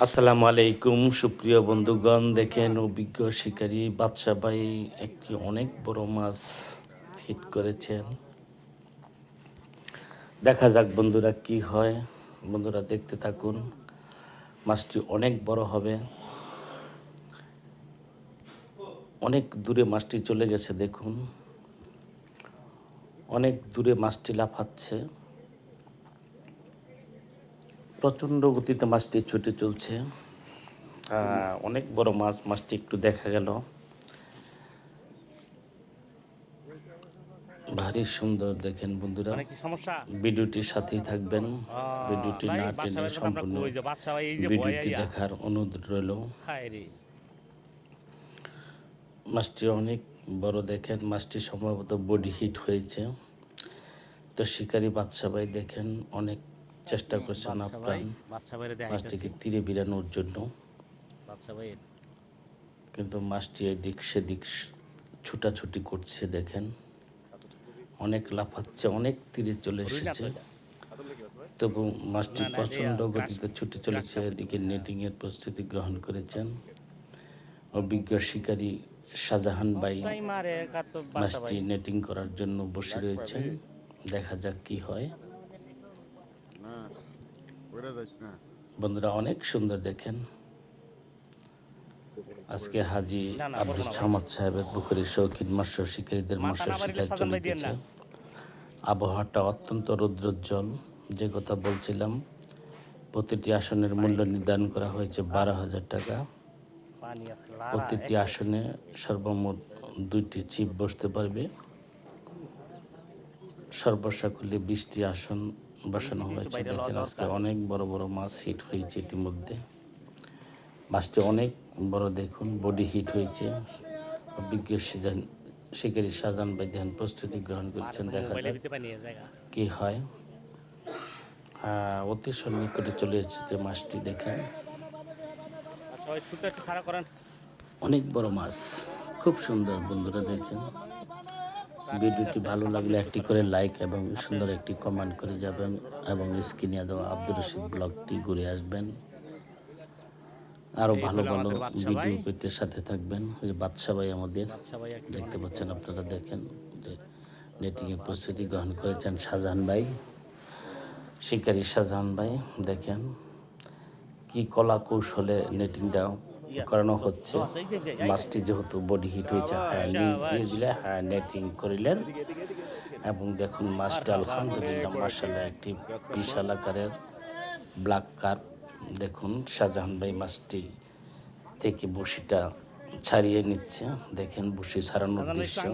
আসসালামু আলাইকুম, সুপ্রিয় বন্ধুগণ। দেখেন, অভিজ্ঞ শিকারী বাদশা ভাই একটি অনেক বড় মাছ হিট করেছেন। দেখা যাক বন্ধুরা কি হয়। বন্ধুরা, দেখতে থাকুন, মাছটি অনেক বড় হবে। অনেক দূরে মাছটি চলে গেছে, দেখুন। অনেক দূরে মাছটি লাফাচ্ছে। প্রচণ্ড গতিতে মাছটি ছুটে চলছে। অনেক বড় মাছ মাছটি একটু দেখা গেল। ভারী সুন্দর দেখেন বন্ধুরা। মানে ভিডিওটির সাথেই থাকবেন। ভিডিওটি না টেনে সম্পূর্ণ ভিডিওটি দেখার অনুরোধ রইল। মাছটি অনেক বড় দেখেন। মাছটি সম্ভবত বডি হিট হয়েছে। তো শিকারী বাদশা ভাই দেখেন অনেক চেষ্টা করছেন দেখাইতেছি। মাছটিকে তীরে বিড়ানোর জন্য। কিন্তু মাছটি এদিক সেদিক ছুটাছুটি করছে দেখেন। অনেক লাফাচ্ছে অনেক তীরে চলে এসেছে? তবু মাছটি প্রচণ্ড গতিতে ছুটে চলেছে এদিকে নেটিং এর প্রস্তুতি গ্রহণ করেছেন। অভিজ্ঞ শিকারী শাহজাহান বাদশা মাছটি নেটিং করার জন্য বসে রয়েছেন। দেখা যাক কি হয়। বন্ধুরা অনেক সুন্দর দেখেন। আজকে হাজি আব্দুল সামাদ সাহেবের পুকুরের শৌখিন মৎস্য শিকারীদের মাথা মৎস্য শিকার না। আবহাওয়াটা অত্যন্ত রৌদ্রোজ্জ্বল। যে কথা বলছিলাম প্রতিটি আসনের মূল্য নির্ধারণ করা হয়েছে বারো হাজার টাকা। প্রতিটি আসনে সর্বমোট দুইটি চিপ বসতে পারবে। সর্বসাকুল্যে বিশটি আসন বসানো হয়েছে দেখেন আজকে অনেক বড় বড় মাছ হিট হয়েছে ইতিমধ্যে। মাছটি অনেক বড় দেখুন বডি হিট হয়েছে। অভিজ্ঞ সিজান শিকারী সাজান ভাই ধ্যান প্রস্তুতি গ্রহণ করছেন দেখা জায়গা। কি হয়। অতি সন্নিকটে চলে এসেছে যে মাছটি দেখেন। আচ্ছা। অনেক বড় মাছ খুব সুন্দর বন্ধুরা দেখেন। ভিডিওটি ভালো লাগলে একটি করে লাইক এবং সুন্দর একটি কমেন্ট করে যাবেন এবং স্ক্রিনে দেওয়া আব্দুর রশিদ ব্লগটি ঘুরে আসবেন আরও এই ভালো ভালো ভিডিও। পেতে সাথে থাকবেন যে বাদশা ভাই আমাদের, দেখতে পাচ্ছেন আপনারা দেখেন যে নেটিংয়ের প্রস্তুতি গ্রহণ করেছেন শাহজাহান ভাই, শিকারী শাহজাহান ভাই, দেখেন কি কলা কৌশলে নেটিংটা করানো হচ্ছে। মাছটি যেহেতু বডি হিট হয়েছে হ্যাঁ নিচ দিয়ে দিলে হ্যাঁ নেটিং করিলেন। এবং দেখুন মাছটা আলহামদুলিল্লাহ মার্শাল্লাহ একটি বিশাল আকারের ব্ল্যাক কার দেখুন শাহজাহান ভাই মাছটি থেকে বসিটা ছাড়িয়ে নিচ্ছে। দেখেন বসি ছাড়ানোর দৃশ্য।